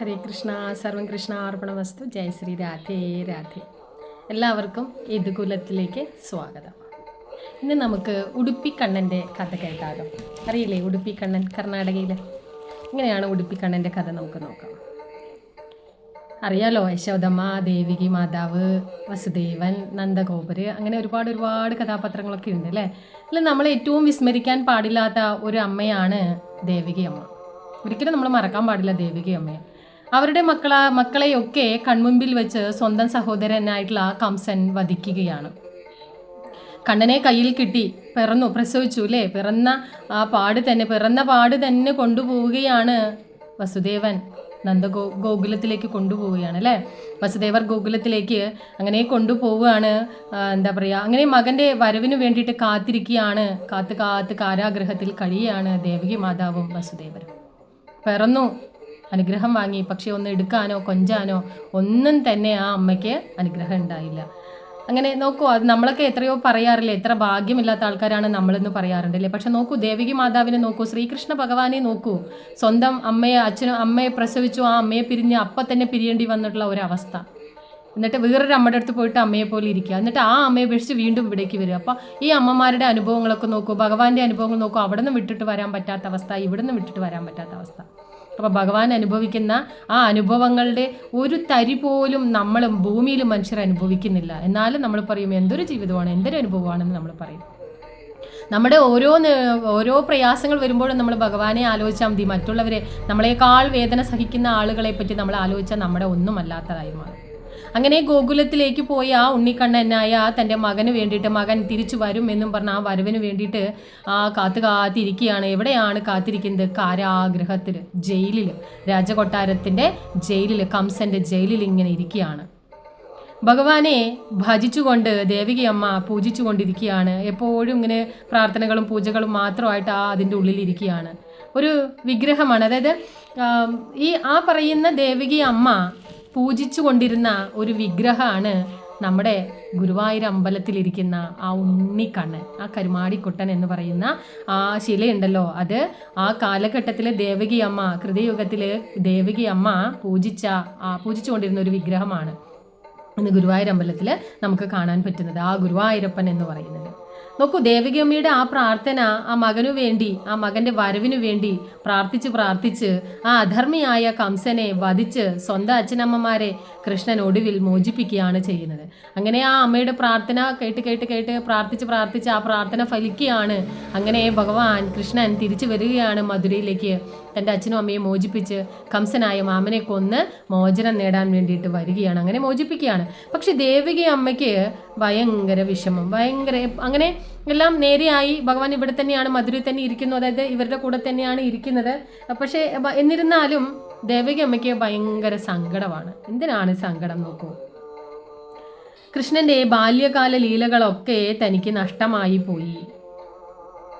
ഹരേ കൃഷ്ണ സർവം കൃഷ്ണ അർപ്പണവസ്തു ജയ ശ്രീ രാധേ രാധേ. എല്ലാവർക്കും ഇതുകുലത്തിലേക്ക് സ്വാഗതം. ഇന്ന് നമുക്ക് ഉടുപ്പി കണ്ണന്റെ കഥ കേട്ടാലോ? അറിയില്ലേ ഉടുപ്പി കണ്ണൻ കർണാടകയിൽ ഇങ്ങനെയാണ് ഉടുപ്പി കണ്ണന്റെ കഥ നമുക്ക് നോക്കാം. അറിയാലോ യശോദമ്മ ദേവികി മാതാവ് വസുദേവൻ നന്ദഗോപര് അങ്ങനെ ഒരുപാട് ഒരുപാട് കഥാപാത്രങ്ങളൊക്കെ ഉണ്ട് അല്ലേ? അല്ല നമ്മൾ ഏറ്റവും വിസ്മരിക്കാൻ പാടില്ലാത്ത ഒരു അമ്മയാണ് ദേവികി അമ്മ. ഒരിക്കലും നമ്മൾ മറക്കാൻ പാടില്ല ദേവികി അമ്മയെ. അവരുടെ മക്കള മക്കളെയൊക്കെ കൺമുമ്പിൽ വെച്ച് സ്വന്തം സഹോദരനായിട്ടുള്ള കംസൻ വധിക്കുകയാണ്. കണ്ണനെ കയ്യിൽ കിട്ടി പിറന്നു പ്രസവിച്ചു അല്ലേ പിറന്ന ആ പാട് തന്നെ പിറന്ന പാട് തന്നെ കൊണ്ടുപോവുകയാണ് വസുദേവൻ നന്ദഗോ ഗോകുലത്തിലേക്ക് കൊണ്ടുപോവുകയാണ് അല്ലേ വസുദേവർ ഗോകുലത്തിലേക്ക് അങ്ങനെ കൊണ്ടുപോവുകയാണ് എന്താ പറയുക അങ്ങനെ മകന്റെ വരവിന് വേണ്ടിയിട്ട് കാത്തിരിക്കുകയാണ് കാത്ത് കാത്ത് കാരാഗ്രഹത്തിൽ കഴിയുകയാണ് ദേവകി മാതാവും വസുദേവരും. പിറന്നു അനുഗ്രഹം വാങ്ങി പക്ഷെ ഒന്ന് എടുക്കാനോ കൊഞ്ചാനോ ഒന്നും തന്നെ ആ അമ്മയ്ക്ക് അനുഗ്രഹം ഉണ്ടായില്ല. അങ്ങനെ നോക്കൂ അത് നമ്മളൊക്കെ എത്രയോ പറയാറില്ലേ എത്ര ഭാഗ്യമില്ലാത്ത ആൾക്കാരാണ് നമ്മളെന്ന് പറയാറുണ്ടല്ലേ പക്ഷെ നോക്കൂ ദേവികി മാതാവിനെ നോക്കൂ ശ്രീകൃഷ്ണ ഭഗവാനെ നോക്കൂ. സ്വന്തം അമ്മയെ അച്ഛനും അമ്മയെ പ്രസവിച്ചു ആ അമ്മയെ പിരിഞ്ഞ് അപ്പം തന്നെ പിരിയേണ്ടി വന്നിട്ടുള്ള ഒരവസ്ഥ. എന്നിട്ട് വേറൊരു അമ്മയുടെ അടുത്ത് പോയിട്ട് അമ്മയെ പോലെ ഇരിക്കുക. എന്നിട്ട് ആ അമ്മയെ ഉപേക്ഷിച്ച് വീണ്ടും ഇവിടേക്ക് വരിക. അപ്പോൾ ഈ അമ്മമാരുടെ അനുഭവങ്ങളൊക്കെ നോക്കൂ ഭഗവാന്റെ അനുഭവങ്ങൾ നോക്കൂ അവിടെ നിന്ന് വിട്ടിട്ട് വരാൻ പറ്റാത്ത അവസ്ഥ ഇവിടെ നിന്ന് വിട്ടിട്ട് വരാൻ പറ്റാത്ത അവസ്ഥ. അപ്പോൾ ഭഗവാൻ അനുഭവിക്കുന്ന ആ അനുഭവങ്ങളുടെ ഒരു തരി പോലും നമ്മളും ഭൂമിയിൽ മനുഷ്യർ അനുഭവിക്കുന്നില്ല. എന്നാലും നമ്മൾ പറയും എന്തൊരു ജീവിതമാണ് എന്തൊരു അനുഭവമാണെന്ന് നമ്മൾ പറയും. നമ്മുടെ ഓരോ ഓരോ പ്രയാസങ്ങൾ വരുമ്പോഴും നമ്മൾ ഭഗവാനെ ആലോചിച്ചാൽ മതി. മറ്റുള്ളവരെ നമ്മളെക്കാൾ വേദന സഹിക്കുന്ന ആളുകളെ പറ്റി നമ്മൾ ആലോചിച്ചാൽ നമ്മുടെ ഒന്നുമല്ലാത്തതായി മാറും. അങ്ങനെ ഗോകുലത്തിലേക്ക് പോയി ആ ഉണ്ണിക്കണ്ണനായ തന്റെ മകന് വേണ്ടിയിട്ട് മകൻ തിരിച്ചു വരും എന്നും പറഞ്ഞ ആ വരവിന് വേണ്ടിയിട്ട് ആ കാത്തു കാത്തിരിക്കുകയാണ്. എവിടെയാണ് കാത്തിരിക്കുന്നത്? കാരാഗ്രഹത്തിൽ ജയിലിൽ രാജകൊട്ടാരത്തിന്റെ ജയിലിൽ കംസന്റെ ജയിലിൽ ഇങ്ങനെ ഇരിക്കുകയാണ്. ഭഗവാനെ ഭജിച്ചുകൊണ്ട് ദേവികി അമ്മ പൂജിച്ചുകൊണ്ടിരിക്കുകയാണ്. എപ്പോഴും ഇങ്ങനെ പ്രാർത്ഥനകളും പൂജകളും മാത്രമായിട്ട് ആ അതിന്റെ ഉള്ളിലിരിക്കുകയാണ് ഒരു വിഗ്രഹമാണ്. അതായത് ഈ ആ പറയുന്ന ദേവികി അമ്മ പൂജിച്ചു കൊണ്ടിരുന്ന ഒരു വിഗ്രഹമാണ് നമ്മുടെ ഗുരുവായൂർ അമ്പലത്തിലിരിക്കുന്ന ആ ഉണ്ണിക്കണ്ണൻ ആ കരുമാടിക്കുട്ടൻ എന്ന് പറയുന്ന ആ ശിലയുണ്ടല്ലോ. അത് ആ കാലഘട്ടത്തിൽ ദേവകി അമ്മ കൃതയുഗത്തിൽ ദേവകി അമ്മ പൂജിച്ച ആ പൂജിച്ചുകൊണ്ടിരുന്ന ഒരു വിഗ്രഹമാണ് ഇന്ന് ഗുരുവായൂർ അമ്പലത്തിൽ നമുക്ക് കാണാൻ പറ്റുന്നത്. ആ ഗുരുവായൂരപ്പൻ എന്ന് പറയുന്നത്. നോക്കൂ ദേവികമ്മയുടെ ആ പ്രാർത്ഥന ആ മകനു വേണ്ടി ആ മകന്റെ വരവിനു വേണ്ടി പ്രാർത്ഥിച്ച് പ്രാർത്ഥിച്ച് ആ അധർമ്മിയായ കംസനെ വധിച്ച് സ്വന്തം അച്ഛനമ്മമാരെ കൃഷ്ണൻ ഒടുവിൽ മോചിപ്പിക്കുകയാണ് ചെയ്യുന്നത്. അങ്ങനെ ആ അമ്മയുടെ പ്രാർത്ഥന കേട്ട് കേട്ട് കേട്ട് പ്രാർത്ഥിച്ച് പ്രാർത്ഥിച്ച് ആ പ്രാർത്ഥന ഫലിക്കുകയാണ്. അങ്ങനെ ഭഗവാൻ കൃഷ്ണൻ തിരിച്ചു വരികയാണ് മധുരയിലേക്ക്. തന്റെ അച്ഛനും അമ്മയും മോചിപ്പിച്ച് കംസനായ മാമനെ കൊന്ന് മോചനം നേടാൻ വേണ്ടിയിട്ട് വരികയാണ്. അങ്ങനെ മോചിപ്പിക്കുകയാണ്. പക്ഷെ ദേവിക അമ്മയ്ക്ക് ഭയങ്കര വിഷമം. ഭയങ്കര അങ്ങനെ എല്ലാം നേരെയായി ഭഗവാൻ ഇവിടെ തന്നെയാണ് മധുരയിൽ തന്നെ ഇരിക്കുന്നു. അതായത് ഇവരുടെ കൂടെ തന്നെയാണ് ഇരിക്കുന്നത്. പക്ഷേ എന്നിരുന്നാലും ദേവിക അമ്മയ്ക്ക് ഭയങ്കര സങ്കടമാണ്. എന്തിനാണ് സങ്കടം നോക്കൂ? കൃഷ്ണന്റെ ബാല്യകാല ലീലകളൊക്കെ തനിക്ക് നഷ്ടമായി പോയി.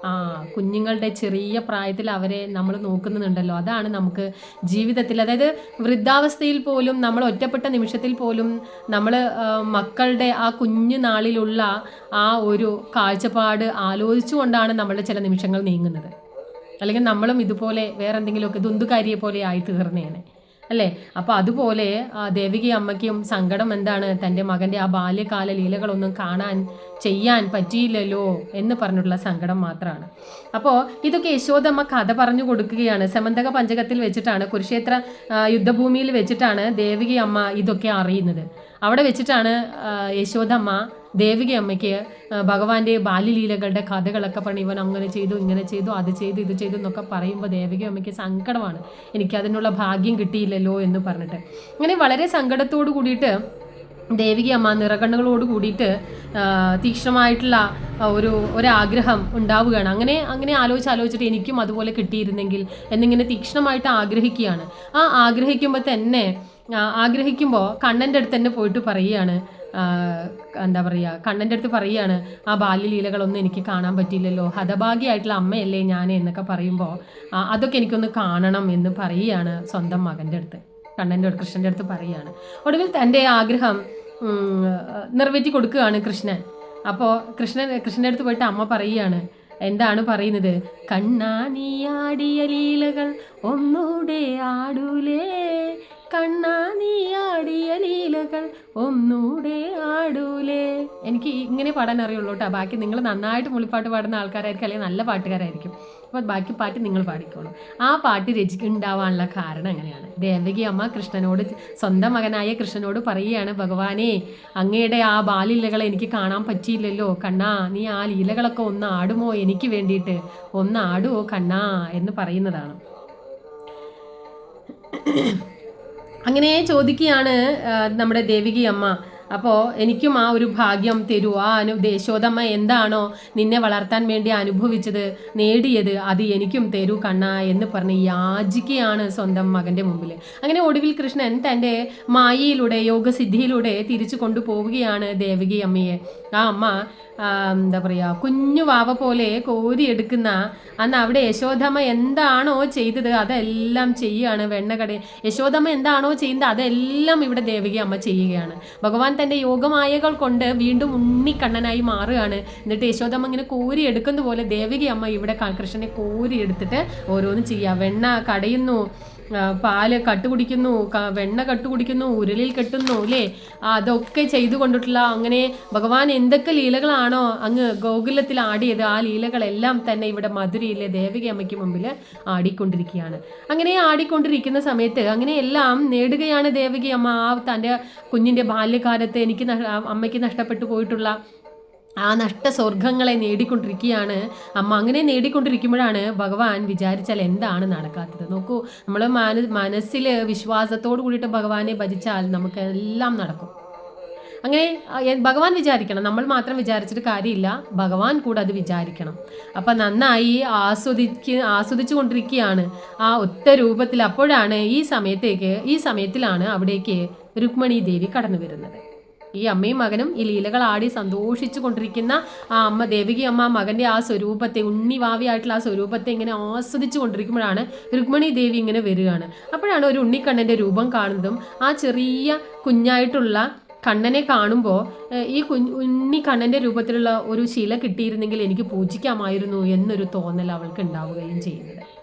ആ കുഞ്ഞുങ്ങളുടെ ചെറിയ പ്രായത്തിൽ അവരെ നമ്മൾ നോക്കുന്നുണ്ടല്ലോ. അതാണ് നമുക്ക് ജീവിതത്തിൽ അതായത് വൃദ്ധാവസ്ഥയിൽ പോലും നമ്മൾ ഒറ്റപ്പെട്ട നിമിഷത്തിൽ പോലും നമ്മൾ മക്കളുടെ ആ കുഞ്ഞു നാളിലുള്ള ആ ഒരു കാഴ്ചപ്പാട് ആലോചിച്ചുകൊണ്ടാണ് നമ്മളുടെ ചില നിമിഷങ്ങൾ നീങ്ങുന്നത്. അല്ലെങ്കിൽ നമ്മളും ഇതുപോലെ വേറെ എന്തെങ്കിലുമൊക്കെ ദുന്തുകാരിയെ പോലെ ആയി തീർന്നേനെ അല്ലേ? അപ്പോൾ അതുപോലെ ദേവികി അമ്മയ്ക്കും സങ്കടം എന്താണ്? തന്റെ മകന്റെ ആ ബാല്യകാല ലീലകളൊന്നും കാണാൻ ചെയ്യാൻ പറ്റിയില്ലല്ലോ എന്ന് പറഞ്ഞിട്ടുള്ള സങ്കടം മാത്രമാണ് അപ്പോൾ ഇതൊക്കെ യശോദമ്മ കഥ പറഞ്ഞു കൊടുക്കുകയാണ്. സമന്തക പഞ്ചകത്തിൽ വെച്ചിട്ടാണ് കുരുക്ഷേത്ര യുദ്ധഭൂമിയിൽ വെച്ചിട്ടാണ് ദേവികി അമ്മ ഇതൊക്കെ അറിയുന്നത്. അവിടെ വെച്ചിട്ടാണ് യശോദമ്മ ദേവികി അമ്മയ്ക്ക് ഭഗവാന്റെ ബാല്യലീലകളുടെ കഥകളൊക്കെ പറഞ്ഞ് ഇവൻ അങ്ങനെ ചെയ്തു ഇങ്ങനെ ചെയ്തു അത് ചെയ്തു ഇത് ചെയ്തു എന്നൊക്കെ പറയുമ്പോൾ ദേവിക അമ്മയ്ക്ക് സങ്കടമാണ്. എനിക്ക് അതിനുള്ള ഭാഗ്യം കിട്ടിയില്ലല്ലോ എന്ന് പറഞ്ഞിട്ട്. അങ്ങനെ വളരെ സങ്കടത്തോട് കൂടിയിട്ട് ദേവികി അമ്മ നിറകണ്ണുകളോട് കൂടിയിട്ട് തീക്ഷണമായിട്ടുള്ള ഒരു ഒരാഗ്രഹം ഉണ്ടാവുകയാണ്. അങ്ങനെ അങ്ങനെ ആലോചിച്ച് ആലോചിച്ചിട്ട് എനിക്കും അതുപോലെ കിട്ടിയിരുന്നെങ്കിൽ എന്നിങ്ങനെ തീക്ഷ്ണമായിട്ട് ആഗ്രഹിക്കുകയാണ്. ആ ആഗ്രഹിക്കുമ്പോൾ തന്നെ ആഗ്രഹിക്കുമ്പോൾ കണ്ണന്റെ അടുത്ത് തന്നെ പോയിട്ട് പറയുകയാണ് എന്താ പറയുക കണ്ണന്റെ അടുത്ത് പറയുകയാണ് ആ ബാല്യലീലകളൊന്നും എനിക്ക് കാണാൻ പറ്റിയില്ലല്ലോ. ഹതഭാഗ്യമായിട്ടുള്ള അമ്മയല്ലേ ഞാൻ എന്നൊക്കെ പറയുമ്പോൾ അതൊക്കെ എനിക്കൊന്ന് കാണണം എന്ന് പറയുകയാണ് സ്വന്തം മകന്റെ അടുത്ത്. കണ്ണന്റെ അടുത്ത് കൃഷ്ണന്റെ അടുത്ത് പറയുകയാണ് ഒടുവിൽ തന്റെ ആഗ്രഹം നിറവേറ്റി കൊടുക്കുകയാണ് കൃഷ്ണൻ. അപ്പോൾ കൃഷ്ണൻ കൃഷ്ണന്റെ അടുത്ത് പോയിട്ട് അമ്മ പറയുകയാണ് എന്താണ് പറയുന്നത്? കണ്ണാ നീ ആടിയ ലീലകൾ ഒന്നൂടെ ആടൂലേ? കണ്ണാ നീ ആടിയ ലീലകൾ ഒന്നൂടെ ആടൂലേ. എനിക്ക് ഇങ്ങനെ പാടാൻ അറിയുള്ളൂ കേട്ടോ. ബാക്കി നിങ്ങൾ നന്നായിട്ട് മുളിപ്പാട്ട് പാടുന്ന ആൾക്കാരായിരിക്കും അല്ലെങ്കിൽ നല്ല പാട്ടുകാരായിരിക്കും. അപ്പോൾ ബാക്കി പാട്ട് നിങ്ങൾ പാടിക്കോളൂ. ആ പാട്ട് രചിക്കുണ്ടാവാനുള്ള കാരണം അങ്ങനെയാണ്. ദേവകി അമ്മ കൃഷ്ണനോട് സ്വന്തം മകനായ കൃഷ്ണനോട് പറയുകയാണ് ഭഗവാനെ അങ്ങയുടെ ആ ബാലീലകളെ എനിക്ക് കാണാൻ പറ്റിയില്ലല്ലോ. കണ്ണാ നീ ആ ലീലകളൊക്കെ ഒന്ന് ആടുമോ? എനിക്ക് വേണ്ടിയിട്ട് ഒന്ന് ആടുമോ കണ്ണാ? എന്ന് പറയുന്നതാണ്. അങ്ങനെ ചോദിക്കുകയാണ് നമ്മുടെ ദേവികി അമ്മ അപ്പോൾ എനിക്കും ആ ഒരു ഭാഗ്യം തരൂ. ആ അനു ദേശോദമ്മ എന്താണോ നിന്നെ വളർത്താൻ വേണ്ടി അനുഭവിച്ചത് നേടിയത് അത് എനിക്കും തരൂ കണ്ണ എന്ന് പറഞ്ഞ് യാചിക്കുകയാണ് സ്വന്തം മകന്റെ മുമ്പിൽ അങ്ങനെ ഒടുവിൽ കൃഷ്ണൻ തന്റെ മായയിലൂടെ യോഗസിദ്ധിയിലൂടെ തിരിച്ചു കൊണ്ടുപോവുകയാണ് ദേവകി അമ്മയെ. ആ അമ്മ എന്താ പറയുക കുഞ്ഞു വാവ പോലെ കോരിയെടുക്കുന്ന അന്ന് അവിടെ യശോദമ്മ എന്താണോ ചെയ്തത് അതെല്ലാം ചെയ്യുകയാണ് വെണ്ണകട യശോദമ്മ എന്താണോ ചെയ്യുന്നത് അതെല്ലാം ഇവിടെ ദേവകി അമ്മ ചെയ്യുകയാണ്. ഭഗവാൻ തന്റെ യോഗമായകൾ കൊണ്ട് വീണ്ടും ഉണ്ണിക്കണ്ണനായി മാറുകയാണ്. എന്നിട്ട് യശോദമ്മ ഇങ്ങനെ കോരിയെടുക്കുന്ന പോലെ ദേവകി അമ്മ ഇവിടെ കൃഷ്ണനെ കോരിയെടുത്തിട്ട് ഓരോന്ന് ചെയ്യുക വെണ്ണ കടയുന്നു. പാൽ കട്ട് കുടിക്കുന്നു വെണ്ണ കട്ട് കുടിക്കുന്നു ഉരുളിൽ കെട്ടുന്നു അല്ലേ അതൊക്കെ ചെയ്തു കൊണ്ടിട്ടുള്ള അങ്ങനെ ഭഗവാൻ എന്തൊക്കെ ലീലകളാണോ അങ്ങ് ഗോകുലത്തിൽ ആടിയത് ആ ലീലകളെല്ലാം തന്നെ ഇവിടെ മധുരയിലെ ദേവിക അമ്മയ്ക്ക് മുമ്പിൽ ആടിക്കൊണ്ടിരിക്കുകയാണ്. അങ്ങനെ ആടിക്കൊണ്ടിരിക്കുന്ന സമയത്ത് അങ്ങനെ എല്ലാം നേടുകയാണ് ദേവകി അമ്മ. ആ തന്റെ കുഞ്ഞിന്റെ ബാല്യകാലത്ത് എനിക്ക് അമ്മയ്ക്ക് നഷ്ടപ്പെട്ടു പോയിട്ടുള്ള ആ നഷ്ട സ്വർഗങ്ങളെ നേടിക്കൊണ്ടിരിക്കുകയാണ്. അമ്മ അങ്ങനെ നേടിക്കൊണ്ടിരിക്കുമ്പോഴാണ് ഭഗവാൻ വിചാരിച്ചാൽ എന്താണ് നടക്കാത്തത്? നോക്കൂ നമ്മൾ മന മനസ്സിൽ വിശ്വാസത്തോടു കൂടിയിട്ട് ഭഗവാനെ ഭജിച്ചാൽ നമുക്ക് എല്ലാം നടക്കും. അങ്ങനെ ഭഗവാൻ വിചാരിക്കണം. നമ്മൾ മാത്രം വിചാരിച്ചിട്ട് കാര്യമില്ല. ഭഗവാൻ കൂടെ അത് വിചാരിക്കണം. അപ്പം നന്നായി ആസ്വദിക്ക ആസ്വദിച്ചു കൊണ്ടിരിക്കുകയാണ് ആ ഒത്ത രൂപത്തിൽ അപ്പോഴാണ് ഈ സമയത്തേക്ക് ഈ സമയത്തിലാണ് അവിടേക്ക് രുക്മണി ദേവി കടന്നു വരുന്നത് ഈ അമ്മയും മകനും ഈ ലീലകൾ ആടി സന്തോഷിച്ചു കൊണ്ടിരിക്കുന്ന ആ അമ്മ ദേവികി അമ്മ മകന്റെ ആ സ്വരൂപത്തെ ഉണ്ണിവാവിയായിട്ടുള്ള ആ സ്വരൂപത്തെ ഇങ്ങനെ ആസ്വദിച്ചു കൊണ്ടിരിക്കുമ്പോഴാണ് രുക്മിണി ദേവി ഇങ്ങനെ വരികയാണ്. അപ്പോഴാണ് ഒരു ഉണ്ണിക്കണ്ണന്റെ രൂപം കാണുന്നതും ആ ചെറിയ കുഞ്ഞായിട്ടുള്ള കണ്ണനെ കാണുമ്പോൾ ഈ ഉണ്ണി കണ്ണന്റെ രൂപത്തിലുള്ള ഒരു ശില കിട്ടിയിരുന്നെങ്കിൽ എനിക്ക് പൂജിക്കാമായിരുന്നു എന്നൊരു തോന്നൽ അവൾക്ക് ഉണ്ടാവുകയും ചെയ്യുന്നത്.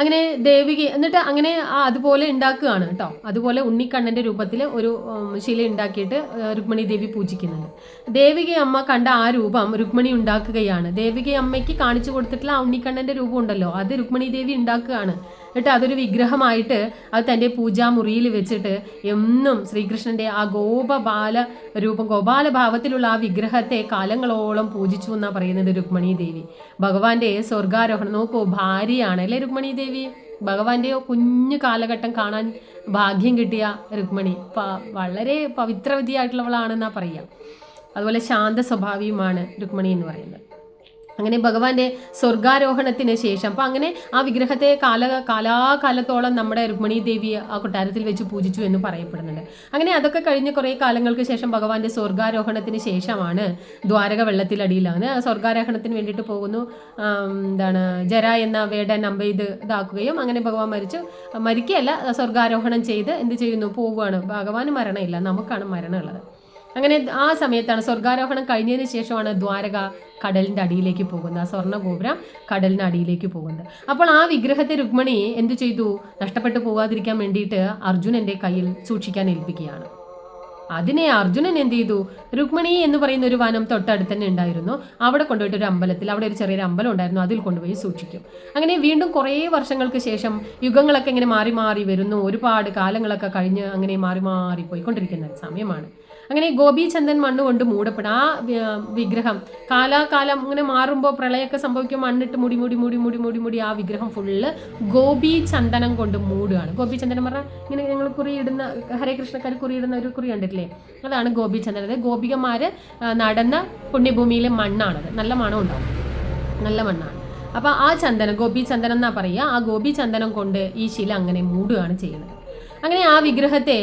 അങ്ങനെ ദേവിക എന്നിട്ട് അങ്ങനെ അതുപോലെ ഉണ്ടാക്കുകയാണ് കേട്ടോ. അതുപോലെ ഉണ്ണിക്കണ്ണന്റെ രൂപത്തിൽ ഒരു ശില ഉണ്ടാക്കിയിട്ട് രുക്മിണി ദേവി പൂജിക്കുന്നുണ്ട്. ദേവിക അമ്മ കണ്ട ആ രൂപം രുക്മിണി ഉണ്ടാക്കുകയാണ്. ദേവിക അമ്മയ്ക്ക് കാണിച്ചു കൊടുത്തിട്ടുള്ള ആ ഉണ്ണിക്കണ്ണന്റെ രൂപം ഉണ്ടല്ലോ. അത് രുക്മിണി ദേവി ഉണ്ടാക്കുകയാണ്. എന്നിട്ട് അതൊരു വിഗ്രഹമായിട്ട് അത് തന്റെ പൂജാമുറിയിൽ വെച്ചിട്ട് എന്നും ശ്രീകൃഷ്ണന്റെ ആ ഗോപബാല രൂപം ഗോപാലഭാവത്തിലുള്ള ആ വിഗ്രഹത്തെ കാലങ്ങളോളം പൂജിച്ചു എന്നാണ് പറയുന്നത് രുക്മണി ദേവി. ഭഗവാന്റെ സ്വർഗാരോഹണം. നോക്കൂ ഭാര്യയാണ് അല്ലേ രുക്മണി ദേവി? ഭഗവാന്റെ കുഞ്ഞു കാലഘട്ടം കാണാൻ ഭാഗ്യം കിട്ടിയ രുക്മണി. വളരെ പവിത്രവിധിയായിട്ടുള്ളവളാണെന്നാണ് പറയുക അതുപോലെ ശാന്ത സ്വഭാവിയുമാണ് രുക്മണി എന്ന് പറയുന്നത്. അങ്ങനെ ഭഗവാന്റെ സ്വർഗാരോഹണത്തിന് ശേഷം അപ്പം അങ്ങനെ ആ വിഗ്രഹത്തെ കാല കാലാകാലത്തോളം നമ്മുടെ രുക്മിണി ദേവി ആ കൊട്ടാരത്തിൽ വെച്ച് പൂജിച്ചു എന്ന് പറയപ്പെടുന്നുണ്ട്. അങ്ങനെ അതൊക്കെ കഴിഞ്ഞ് കുറേ കാലങ്ങൾക്ക് ശേഷം ഭഗവാന്റെ സ്വർഗാരോഹണത്തിന് ശേഷമാണ് ദ്വാരക വെള്ളത്തിലടിയിലാണ്. സ്വർഗാരോഹണത്തിന് വേണ്ടിയിട്ട് പോകുന്നു. എന്താണ് ജര എന്ന വേടൻ അമ്പ ഇത് ഇതാക്കുകയും അങ്ങനെ ഭഗവാൻ മരിച്ചു. മരിക്കുകയല്ല സ്വർഗാരോഹണം ചെയ്ത് എന്ത് ചെയ്യുന്നു? പോവുകയാണ്. ഭഗവാന് മരണമില്ല. നമുക്കാണ് മരണമുള്ളത്. അങ്ങനെ ആ സമയത്താണ് സ്വർഗാരോഹണം കഴിഞ്ഞതിന് ശേഷമാണ് ദ്വാരക കടലിന്റെ അടിയിലേക്ക് പോകുന്നത് ആ സ്വർണ ഗോപുരം കടലിന്റെ അടിയിലേക്ക് പോകുന്നത്. അപ്പോൾ ആ വിഗ്രഹത്തെ രുക്മിണി എന്തു ചെയ്തു? നഷ്ടപ്പെട്ടു പോകാതിരിക്കാൻ വേണ്ടിയിട്ട് അർജുനന്റെ കയ്യിൽ സൂക്ഷിക്കാൻ ഏൽപ്പിക്കുകയാണ്. അതിനെ അർജുനൻ എന്ത് ചെയ്തു? രുക്മിണി എന്ന് പറയുന്ന ഒരു വനം തൊട്ടടുത്ത് തന്നെ ഉണ്ടായിരുന്നു. അവിടെ കൊണ്ടുപോയിട്ട് ഒരു അമ്പലത്തിൽ അവിടെ ഒരു ചെറിയൊരു അമ്പലം ഉണ്ടായിരുന്നു അതിൽ കൊണ്ടുപോയി സൂക്ഷിക്കും. അങ്ങനെ വീണ്ടും കുറേ വർഷങ്ങൾക്ക് ശേഷം യുഗങ്ങളൊക്കെ ഇങ്ങനെ മാറി മാറി വരുന്നു. ഒരുപാട് കാലങ്ങളൊക്കെ കഴിഞ്ഞ് അങ്ങനെ മാറി മാറി പോയിക്കൊണ്ടിരിക്കുന്ന സമയമാണ്. അങ്ങനെ ഗോപീചന്ദൻ മണ്ണ് കൊണ്ട് മൂടപ്പെടും. ആ വിഗ്രഹം കാലാകാലം ഇങ്ങനെ മാറുമ്പോൾ പ്രളയമൊക്കെ സംഭവിക്കും മണ്ണിട്ട് മുടി മുടി മുടി മുടി മുടി മുടി ആ വിഗ്രഹം ഫുള്ള് ഗോപി ചന്ദനം കൊണ്ട് മൂടുകയാണ്. ഗോപി ചന്ദനം പറഞ്ഞാൽ ഇങ്ങനെ ഞങ്ങൾ കുറിയിടുന്ന ഹരേ കൃഷ്ണക്കാർ കുറിയിടുന്ന ഒരു കുറി കണ്ടിട്ടില്ലേ? അതാണ് ഗോപി ചന്ദനം അതായത് ഗോപികമാർ നടന്ന പുണ്യഭൂമിയിലെ മണ്ണാണത്. നല്ല മണം ഉണ്ടാവും നല്ല മണ്ണാണ്. അപ്പോൾ ആ ചന്ദനം ഗോപി ചന്ദനം എന്നാ പറയുക. ആ ഗോപി ചന്ദനം കൊണ്ട് ഈ ശില അങ്ങനെ മൂടുകയാണ് ചെയ്യുന്നത്. അങ്ങനെ ആ വിഗ്രഹത്തെ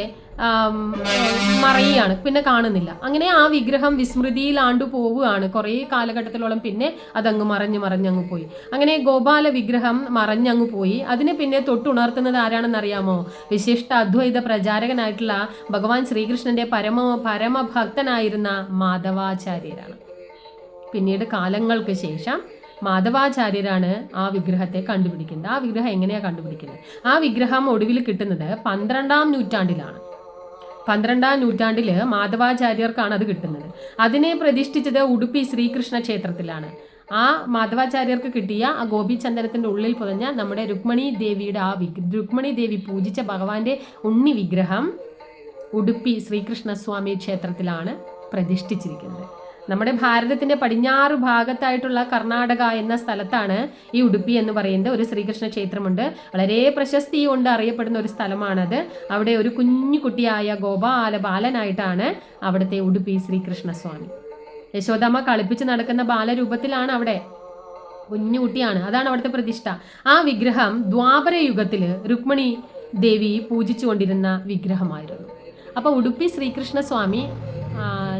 മറയുകയാണ് പിന്നെ കാണുന്നില്ല. അങ്ങനെ ആ വിഗ്രഹം വിസ്മൃതിയിലാണ്ടു പോവുകയാണ് കുറേ കാലഘട്ടത്തിലോളം. പിന്നെ അതങ്ങ് മറഞ്ഞ് മറഞ്ഞങ്ങ് പോയി. അങ്ങനെ ഗോപാല വിഗ്രഹം മറഞ്ഞങ്ങ് പോയി. അതിനെ പിന്നെ തൊട്ടുണർത്തുന്നത് ആരാണെന്നറിയാമോ? വിശിഷ്ട അദ്വൈത പ്രചാരകനായിട്ടുള്ള ഭഗവാൻ ശ്രീകൃഷ്ണന്റെ പരമ പരമഭക്തനായിരുന്ന മാധവാചാര്യരാണ്. പിന്നീട് കാലങ്ങൾക്ക് ശേഷം മാധവാചാര്യരാണ് ആ വിഗ്രഹത്തെ കണ്ടുപിടിക്കുന്നത്. ആ വിഗ്രഹം എങ്ങനെയാണ് കണ്ടുപിടിക്കുന്നത്? ആ വിഗ്രഹം ഒടുവിൽ കിട്ടുന്നത് പന്ത്രണ്ടാം നൂറ്റാണ്ടിലാണ്. പന്ത്രണ്ടാം നൂറ്റാണ്ടിൽ മാധവാചാര്യർക്കാണ് അത് കിട്ടുന്നത്. അതിനെ പ്രതിഷ്ഠിച്ചത് ഉടുപ്പി ശ്രീകൃഷ്ണ ക്ഷേത്രത്തിലാണ്. ആ മാധവാചാര്യർക്ക് കിട്ടിയ ആ ഗോപിചന്ദനത്തിന്റെ ഉള്ളിൽ പുതഞ്ഞ നമ്മുടെ രുക്മണി ദേവിയുടെ ആ വിഗ് രുക്മണി ദേവി പൂജിച്ച ഭഗവാന്റെ ഉണ്ണി വിഗ്രഹം ഉടുപ്പി ശ്രീകൃഷ്ണസ്വാമി ക്ഷേത്രത്തിലാണ് പ്രതിഷ്ഠിച്ചിരിക്കുന്നത്. നമ്മുടെ ഭാരതത്തിന്റെ പടിഞ്ഞാറ് ഭാഗത്തായിട്ടുള്ള കർണാടക എന്ന സ്ഥലത്താണ് ഈ ഉടുപ്പി എന്ന് പറയുന്നത്. ഒരു ശ്രീകൃഷ്ണ ക്ഷേത്രമുണ്ട്. വളരെ പ്രശസ്തി കൊണ്ട് അറിയപ്പെടുന്ന ഒരു സ്ഥലമാണത്. അവിടെ ഒരു കുഞ്ഞു കുട്ടിയായ ഗോപാല ബാലനായിട്ടാണ് അവിടുത്തെ ഉടുപ്പി ശ്രീകൃഷ്ണസ്വാമി. യശോദാമ്മ കളിപ്പിച്ച് നടക്കുന്ന ബാലരൂപത്തിലാണ് അവിടെ കുഞ്ഞു കുട്ടിയാണ്. അതാണ് അവിടുത്തെ പ്രതിഷ്ഠ. ആ വിഗ്രഹം ദ്വാപര യുഗത്തിൽ രുക്മിണി ദേവി പൂജിച്ചുകൊണ്ടിരുന്ന വിഗ്രഹമായിരുന്നു. അപ്പോൾ ഉടുപ്പി ശ്രീകൃഷ്ണ സ്വാമി ആ,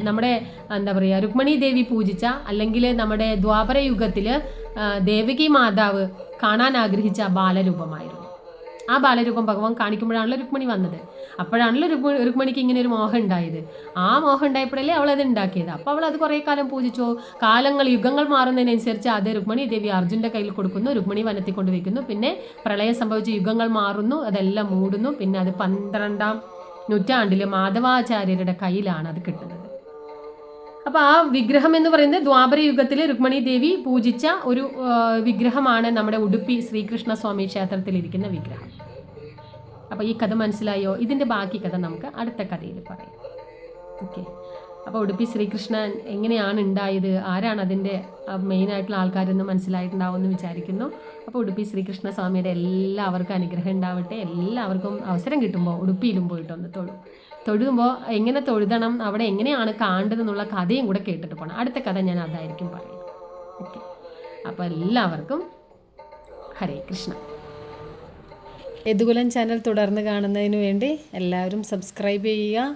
നമ്മുടെ എന്താ പറയുക രുക്മിണി ദേവി പൂജിച്ച അല്ലെങ്കിൽ നമ്മുടെ ദ്വാപര യുഗത്തിൽ ദേവകി മാതാവ് കാണാൻ ആഗ്രഹിച്ച ബാലരൂപമായിരുന്നു. ആ ബാലരൂപം ഭഗവാൻ കാണിക്കുമ്പോഴാണല്ലോ രുക്മിണി വന്നത്. അപ്പോഴാണല്ലോ രുക്മിണി രുക്മിണിക്ക് ഇങ്ങനെ ഒരു മോഹം ഉണ്ടായത്. ആ മോഹം ഉണ്ടായപ്പോഴല്ലേ അവളത് ഉണ്ടാക്കിയത്. അപ്പോൾ അവൾ അത് കുറേ കാലം പൂജിച്ചു. കാലങ്ങൾ യുഗങ്ങൾ മാറുന്നതിനനുസരിച്ച് അത് രുക്മിണി ദേവി അർജുന്റെ കയ്യിൽ കൊടുക്കുന്നു. രുക്മിണി വനത്തിൽ കൊണ്ടുവയ്ക്കുന്നു. പിന്നെ പ്രളയം സംഭവിച്ച് യുഗങ്ങൾ മാറുന്നു. അതെല്ലാം മൂടുന്നു. പിന്നെ അത് പന്ത്രണ്ടാം നൂറ്റാണ്ടിൽ മാധവാചാര്യരുടെ കയ്യിലാണ് അത് കിട്ടുന്നത്. അപ്പോൾ ആ വിഗ്രഹം എന്ന് പറയുന്നത് ദ്വാപര യുഗത്തിൽ രുക്മിണി ദേവി പൂജിച്ച ഒരു വിഗ്രഹമാണ് നമ്മുടെ ഉടുപ്പി ശ്രീകൃഷ്ണ സ്വാമി ക്ഷേത്രത്തിൽ ഇരിക്കുന്ന വിഗ്രഹം. അപ്പോൾ ഈ കഥ മനസ്സിലായോ? ഇതിന്റെ ബാക്കി കഥ നമുക്ക് അടുത്ത കഥയിൽ പറയാം. ഓക്കെ. അപ്പോൾ ഉടുപ്പി ശ്രീകൃഷ്ണൻ എങ്ങനെയാണ് ഉണ്ടായത്? ആരാണ് അതിന്റെ മെയിനായിട്ടുള്ള ആൾക്കാരെന്ന് മനസ്സിലായിട്ടുണ്ടാവുമെന്ന് വിചാരിക്കുന്നു. അപ്പോൾ ഉടുപ്പി ശ്രീകൃഷ്ണ സ്വാമിയുടെ എല്ലാവർക്കും അനുഗ്രഹം ഉണ്ടാവട്ടെ. എല്ലാവർക്കും അവസരം കിട്ടുമ്പോൾ ഉടുപ്പിയിലും പോയിട്ടൊന്ന് തൊഴും. തൊഴുമ്പോൾ എങ്ങനെ തൊഴുതണം? അവിടെ എങ്ങനെയാണ് കാണേണ്ടതെന്നുള്ള കഥയും കൂടെ കേട്ടിട്ട് പോകണം അടുത്ത കഥ ഞാൻ അതായിരിക്കും പറയുന്നത്. ഓക്കെ. അപ്പോൾ എല്ലാവർക്കും ഹരേ കൃഷ്ണ. യദുകുലം ചാനൽ തുടർന്ന് കാണുന്നതിന് വേണ്ടി എല്ലാവരും സബ്സ്ക്രൈബ് ചെയ്യുക.